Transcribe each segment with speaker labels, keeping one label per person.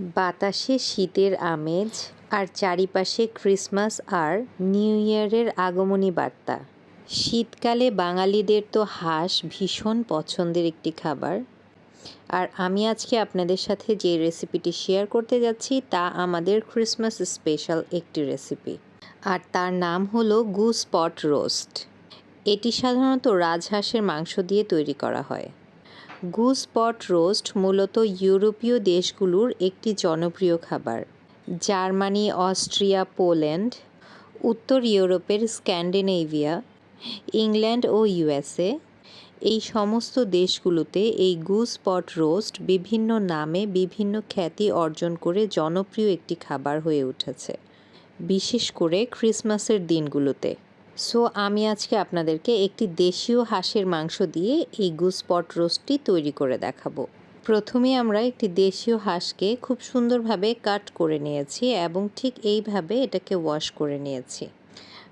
Speaker 1: বাতাসে শীতের আমেজ আর চারিপাশে ক্রিসমাস আর নিউ ইয়ারের আগমনী বার্তা। শীতকালে বাঙালিদের তো হাঁস ভীষণ পছন্দের একটি খাবার। আর আমি আজকে আপনাদের সাথে যে রেসিপিটি শেয়ার করতে যাচ্ছি, তা আমাদের ক্রিসমাস স্পেশাল একটি রেসিপি। আর তার নাম হলো গুস পট রোস্ট। এটি সাধারণত রাজহাঁসের মাংস দিয়ে তৈরি করা হয়। গুস পট রোস্ট মূলত ইউরোপীয় দেশগুলোর একটি জনপ্রিয় খাবার। জার্মানি, অস্ট্রিয়া, পোল্যান্ড, উত্তর ইউরোপের স্ক্যান্ডিনেভিয়া, ইংল্যান্ড ও ইউএসএ এই সমস্ত দেশগুলোতে এই গুস পট রোস্ট বিভিন্ন নামে বিভিন্ন খ্যাতি অর্জন করে জনপ্রিয় একটি খাবার হয়ে উঠেছে, বিশেষ করে ক্রিসমাসের দিনগুলোতে। সো আমি আজকে আপনাদেরকে একটি দেশীয় হাঁসের মাংস দিয়ে এই গুস পট রোস্টটি তৈরি করে দেখাবো। প্রথমে আমরা একটি দেশীয় হাঁসকে খুব সুন্দরভাবে কাট করে নিয়েছি এবং ঠিক এইভাবে এটাকে ওয়াশ করে নিয়েছি।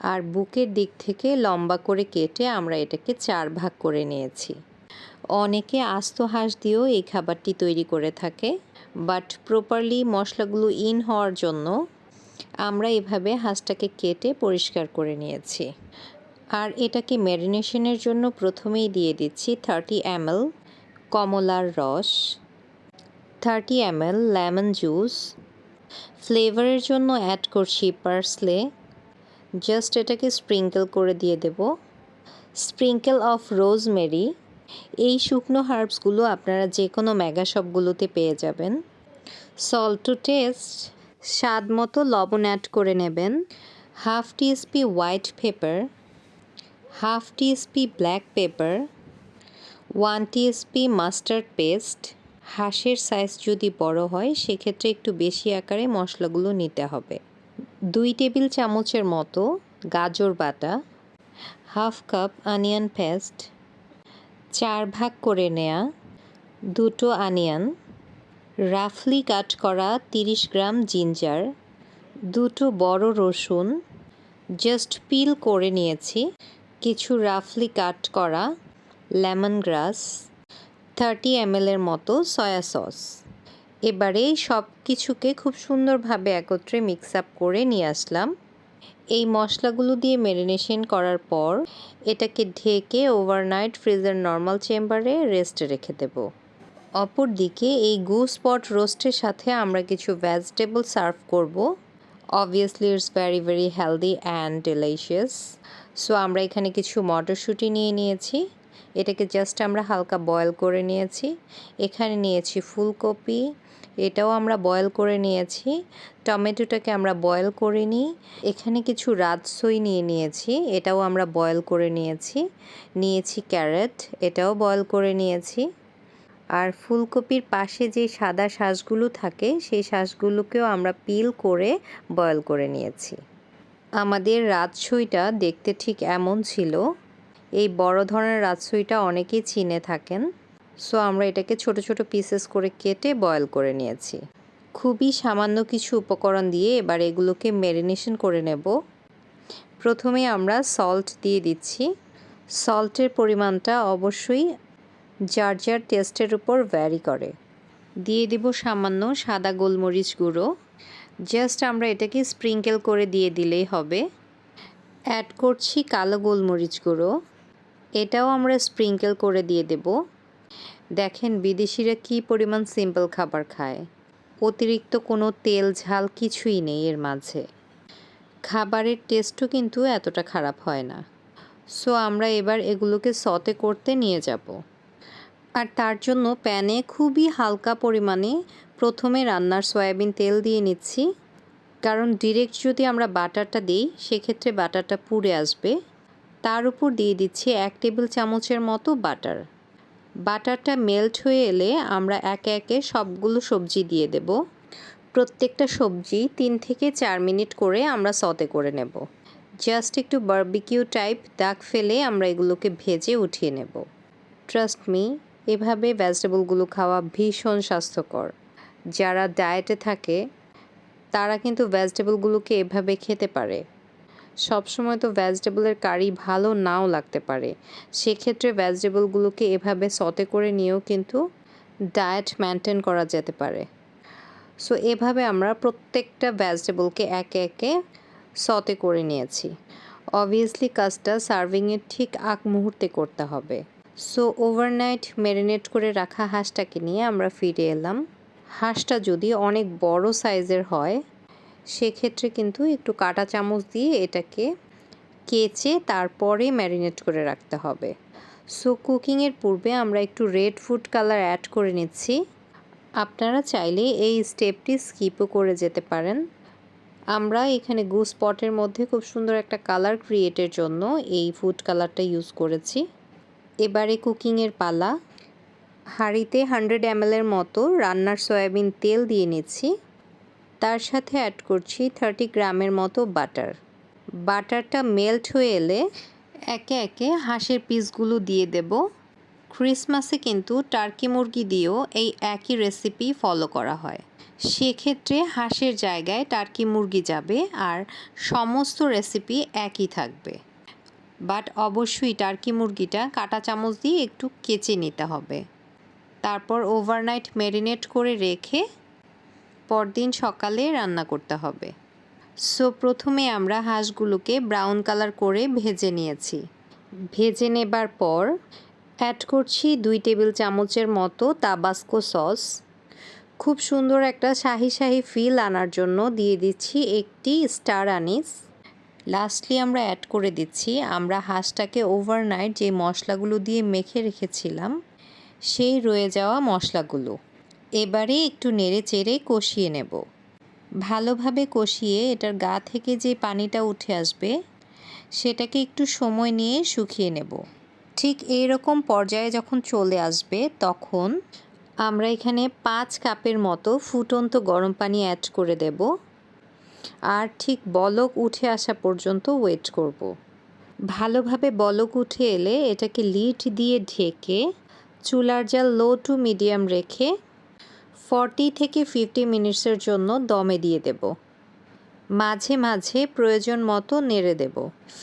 Speaker 1: আর বুকের দিক থেকে লম্বা করে কেটে আমরা এটাকে চার ভাগ করে নিয়েছি। অনেকে আস্ত হাঁস দিয়েও এই খাবারটি তৈরি করে থাকে, বাট প্রপারলি মশলাগুলো ইন হওয়ার জন্য আমরা এভাবে হাঁসটাকে কেটে পরিষ্কার করে নিয়েছি। আর এটাকে ম্যারিনেশনের জন্য প্রথমেই দিয়ে দিচ্ছি থার্টি এমএল কমলার রস থার্টি এমএল লেমন জুস ফ্লেভারের জন্য অ্যাড করছি পার্সলে জাস্ট এটাকে স্প্রিঙ্কেল করে দিয়ে দেব। স্প্রিঙ্কেল অফ রোজমেরি এই শুকনো হার্বসগুলো আপনারা যে কোনো মেগা শপগুলোতে পেয়ে যাবেন। সল্ট টু টেস্ট স্বাদ মতো লবণ অ্যাড করে নেবেন। Half TSP white pepper half TSP black pepper one TSP mustard paste হাঁসের সাইজ যদি বড় হয়, সেক্ষেত্রে একটু বেশি আকারে মশলাগুলো নিতে হবে। দুই টেবিল চামচের মতো গাজর বাটা, হাফ কাপ আনিয়ন পেস্ট চার ভাগ করে নেয়া দুটো আনিয়ন রাফলি কাট করা তিরিশ গ্রাম জিঞ্জার, দুটো বড় রসুন জাস্ট পিল করে নিয়েছি, কিছু রাফলি কাট করা লেমন গ্রাস থার্টি এমএলের মতো সয়া সস এবারে সব কিছুকে খুব সুন্দরভাবে একত্রে মিক্স আপ করে নিয়ে আসলাম। এই মশলাগুলো দিয়ে ম্যারিনেশন করার পর এটাকে ঢেকে ওভারনাইট ফ্রিজের নর্মাল চেম্বারে রেস্টে রেখে দেব। অপর দিকে এই গুস পট রোস্টের সাথে আমরা কিছু ভেজিটেবল সার্ভ করব। Obviously it's very very healthy and delicious so আমরা এখানে কিছু মটরশুঁটি নিয়ে নিয়েছি। এটাকে জাস্ট আমরা হালকা বয়েল করে নিয়েছি। এখানে নিয়েছি ফুলকপি। এটাও আমরা বয়েল করে নিয়েছি। টমেটোটাকে আমরা বয়েল করে নিই। এখানে কিছু রাজসই নিয়ে নিয়েছি। এটাও আমরা বয়েল করে নিয়েছি। নিয়েছি ক্যারেট। এটাও বয়েল করে নিয়েছি। আর ফুলকপির পাশে যে সাদা শাঁসগুলো থাকে, সেই শাঁসগুলোকেও আমরা পিল করে বয়ল করে নিয়েছি। আমাদের রাজসইটা দেখতে ঠিক এমন ছিল। এই বড় ধরনের রাজসইটা অনেকেই চিনে থাকেন। সো আমরা এটাকে ছোট ছোট পিসেস করে কেটে বয়েল করে নিয়েছি। খুবই সামান্য কিছু উপকরণ দিয়ে এবার এগুলোকে ম্যারিনেশন করে নেব। প্রথমে আমরা সল্ট দিয়ে দিচ্ছি। সল্টের পরিমাণটা অবশ্যই যার যার টেস্টের উপর ভ্যারি করে। দিয়ে দিব সামান্য সাদা গোলমরিচ গুঁড়ো। জাস্ট আমরা এটাকে স্প্রিঙ্কেল করে দিয়ে দিলেই হবে। অ্যাড করছি কালো গোলমরিচ গুঁড়ো। এটাও আমরা স্প্রিঙ্কেল করে দিয়ে দেব। দেখেন বিদেশিরা কী পরিমাণ সিম্পল খাবার খায়। অতিরিক্ত কোনো তেল, ঝাল কিছুই নেই এর মাঝে। খাবারের টেস্টও কিন্তু এতটা খারাপ হয় না। সো আমরা এবার এগুলোকে সতে করতে নিয়ে যাব। আর তার জন্য প্যানে খুবই হালকা পরিমাণে প্রথমে রান্নার সয়াবিন তেল দিয়ে নিচ্ছি। কারণ ডিরেক্ট যদি আমরা বাটারটা দিই, সেক্ষেত্রে বাটারটা পুড়ে আসবে। তার উপর দিয়ে দিচ্ছি এক টেবিল চামচের মতো বাটার। বাটারটা মেল্ট হয়ে এলে আমরা একে একে সবগুলো সবজি দিয়ে দেব। প্রত্যেকটা সবজি তিন থেকে চার মিনিট করে আমরা সতে করে নেব। জাস্ট একটু বার্বিকিউ টাইপ দাগ ফেলে আমরা এগুলোকে ভেজে উঠিয়ে নেব। ট্রাস্ট মি এভাবে ভেজিটেবলগুলো খাওয়া ভীষণ স্বাস্থ্যকর। যারা ডায়েটে থাকে, তারা কিন্তু ভেজিটেবলগুলোকে এভাবে খেতে পারে। সবসময় তো ভেজিটেবলের কারি ভালো নাও লাগতে পারে। সেক্ষেত্রে ভেজিটেবলগুলোকে এভাবে সতে করে নিয়েও কিন্তু ডায়েট মেনটেন করা যেতে পারে। সো, এভাবে আমরা প্রত্যেকটা ভেজিটেবলকে একে একে সতে করে নিয়েছি। অবভিয়াসলি কাজটা সার্ভিংয়ের ঠিক আগ মুহূর্তে করতে হবে। সো ওভারনাইট ম্যারিনেট করে রাখা হাঁসটাকে নিয়ে আমরা ফিরে এলাম। হাঁসটা যদি অনেক বড় সাইজের হয়, সেক্ষেত্রে কিন্তু একটু কাটা চামচ দিয়ে এটাকে কেচে তারপরে ম্যারিনেট করে রাখতে হবে। সো কুকিংয়ের পূর্বে আমরা একটু রেড ফুড কালার অ্যাড করে নিচ্ছি। আপনারা চাইলে এই স্টেপটি স্কিপও করে যেতে পারেন। আমরা এখানে গুস পটের মধ্যে খুব সুন্দর একটা কালার ক্রিয়েটের জন্য এই ফুড কালারটা ইউজ করেছি। এবারে কুকিংয়ের পালা। হাঁড়িতে হান্ড্রেড এর মতো রান্নার সয়াবিন তেল দিয়ে নিচ্ছি তার সাথে অ্যাড করছি থার্টি গ্রামের মতো বাটার। বাটারটা মেল্ট হয়ে এলে একে একে হাঁসের পিসগুলো দিয়ে দেব। ক্রিসমাসে কিন্তু টার্কি মুরগি দিয়েও এই একই রেসিপি ফলো করা হয়। সেক্ষেত্রে হাঁসের জায়গায় টার্কি মুরগি যাবে আর সমস্ত রেসিপি একই থাকবে। বাট অবশ্যই টার্কি মুরগিটা কাটা চামচ দিয়ে একটু কেচে নিতে হবে। তারপর ওভারনাইট ম্যারিনেট করে রেখে পরদিন সকালে রান্না করতে হবে। সো প্রথমে আমরা হাঁসগুলোকে ব্রাউন কালার করে ভেজে নিয়েছি। ভেজে নেবার পর অ্যাড করছি দুই টেবিল চামচের মতো তাবাস্কো সস খুব সুন্দর একটা শাহি শাহি ফিল আনার জন্য দিয়ে দিচ্ছি একটি স্টার আনিস লাস্টলি আমরা অ্যাড করে দিচ্ছি, আমরা হাঁসটাকে ওভারনাইট যে মশলাগুলো দিয়ে মেখে রেখেছিলাম, সেই রয়ে যাওয়া মশলাগুলো। এবারে একটু নেড়ে চেড়ে কষিয়ে নেব। ভালোভাবে কষিয়ে এটার গা থেকে যে পানিটা উঠে আসবে, সেটাকে একটু সময় নিয়ে শুকিয়ে নেব। ঠিক এই রকম পর্যায়ে যখন চলে আসবে, তখন আমরা এখানে পাঁচ কাপের মতো ফুটন্ত গরম পানি অ্যাড করে দেব। আর ঠিক বলক উঠে আসা পর্যন্ত ওয়েট করব। ভালোভাবে বলক উঠে এলে এটাকে লিড দিয়ে ঢেকে চুলার জাল লো টু মিডিয়াম রেখে ফর্টি থেকে ফিফটি মিনিটসের জন্য দমে দিয়ে দেব। মাঝে মাঝে প্রয়োজন মতো নেড়ে দেব।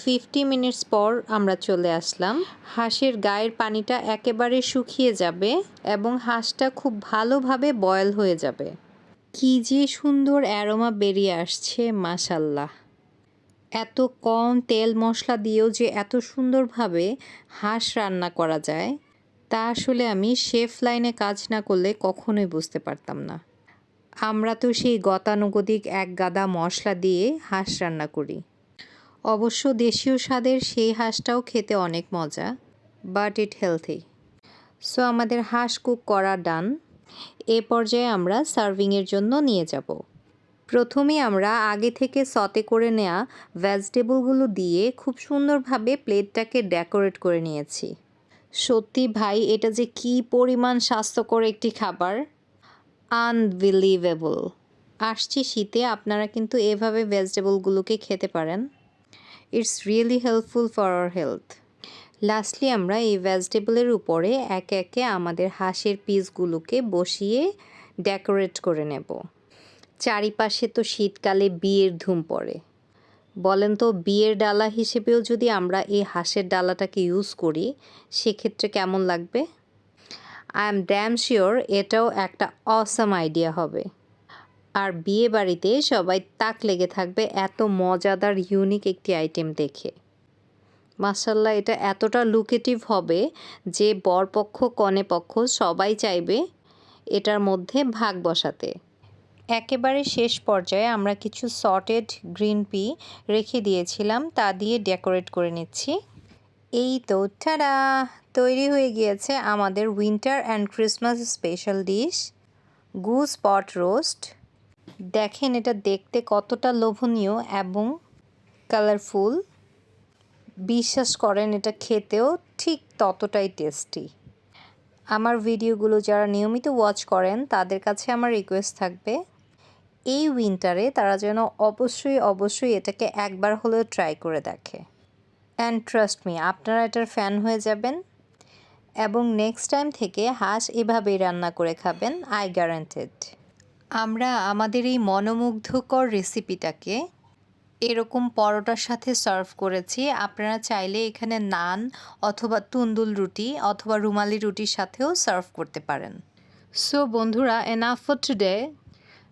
Speaker 1: ফিফটি মিনিটস পর আমরা চলে আসলাম। হাঁসের গায়ের পানিটা একেবারে শুকিয়ে যাবে এবং হাঁসটা খুব ভালোভাবে বয়েল হয়ে যাবে। কি যে সুন্দর অ্যারোমা বেরিয়ে আসছে মাসাল্লাহ এত কম তেল মশলা দিয়েও যে এত সুন্দরভাবে হাঁস রান্না করা যায়, তা আসলে আমি শেফ লাইনে কাজ না করলে কখনোই বুঝতে পারতাম না। আমরা তো সেই গতানুগতিক এক গাদা মশলা দিয়ে হাঁস রান্না করি। অবশ্য দেশীয় স্বাদের সেই হাঁসটাও খেতে অনেক মজা বাট ইট হেলথি সো আমাদের হাঁস কুক করা ডান এ পর্যায়ে আমরা সার্ভিংয়ের জন্য নিয়ে যাব। প্রথমে আমরা আগে থেকে সতে করে নেওয়া ভেজিটেবলগুলো দিয়ে খুব সুন্দরভাবে প্লেটটাকে ডেকোরেট করে নিয়েছি। সত্যি ভাই, এটা যে কি পরিমাণ স্বাস্থ্যকর একটি খাবার। আনবিলিভেবল আসছে শীতে, আপনারা কিন্তু এভাবে ভেজিটেবলগুলোকে খেতে পারেন। It's really helpful for our health lastly আমরা এই ভেজিটেবলের উপরে একে একে আমাদের হাঁসের পিসগুলোকে বসিয়ে ডেকোরেট করে নেব। চারিপাশে তো শীতকালে বিয়ের ধুম পড়ে। বলেন তো, বিয়ের ডালা হিসেবেও যদি আমরা এই হাঁসের ডালাটাকে ইউজ করি, সেক্ষেত্রে কেমন লাগবে? আই এম ড্যাম শিওর এটাও একটা অসাম আইডিয়া হবে। আর বিয়ে বাড়িতে সবাই তাক লেগে থাকবে এত মজাদার ইউনিক একটি আইটেম দেখে। মাসাল্লাহ এটা এতটা লুকেটিভ হবে যে বরপক্ষ কনে পক্ষ সবাই চাইবে এটার মধ্যে ভাগ বসাতে। একেবারে শেষ পর্যায়ে আমরা কিছু সর্টেড গ্রিন পি রেখে দিয়েছিলাম, তা দিয়ে ডেকোরেট করে নিচ্ছি। এই তো ঠাডা তৈরি হয়ে গিয়েছে আমাদের winter and Christmas special dish goose pot roast দেখেন এটা দেখতে কতটা লোভনীয় এবং কালারফুল বিশ্বাস করেন এটা খেতেও ঠিক ততটাই টেস্টি আমার ভিডিওগুলো যারা নিয়মিত ওয়াচ করেন, তাদের কাছে আমার রিকোয়েস্ট থাকবে, এই উইন্টারে তারা যেন অবশ্যই অবশ্যই এটাকে একবার হলেও ট্রাই করে দেখে। অ্যান্ড ট্রাস্ট মি আপনারা এটার ফ্যান হয়ে যাবেন এবং নেক্সট টাইম থেকে হাঁস এভাবেই রান্না করে খাবেন আই গ্যারান্টেড আমরা আমাদের এই মনোমুগ্ধকর রেসিপিটাকে এরকম পরোটার সাথে সার্ভ করেছি। আপনারা চাইলে এখানে নান অথবা তুন্দুল রুটি অথবা রুমালি রুটির সাথেও সার্ভ করতে পারেন। সো বন্ধুরা এনাফ ফর টুডে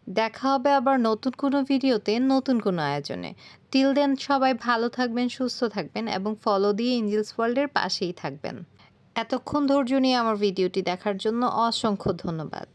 Speaker 1: দেখা হবে আবার নতুন কোনো ভিডিওতে, নতুন কোনো আয়োজনে। টিল দেন সবাই ভালো থাকবেন, সুস্থ থাকবেন এবং ফলো দিয়ে এঞ্জেলস ওয়ার্ল্ডের পাশেই থাকবেন। এতক্ষণ ধৈর্য নিয়ে আমার ভিডিওটি দেখার জন্য অসংখ্য ধন্যবাদ।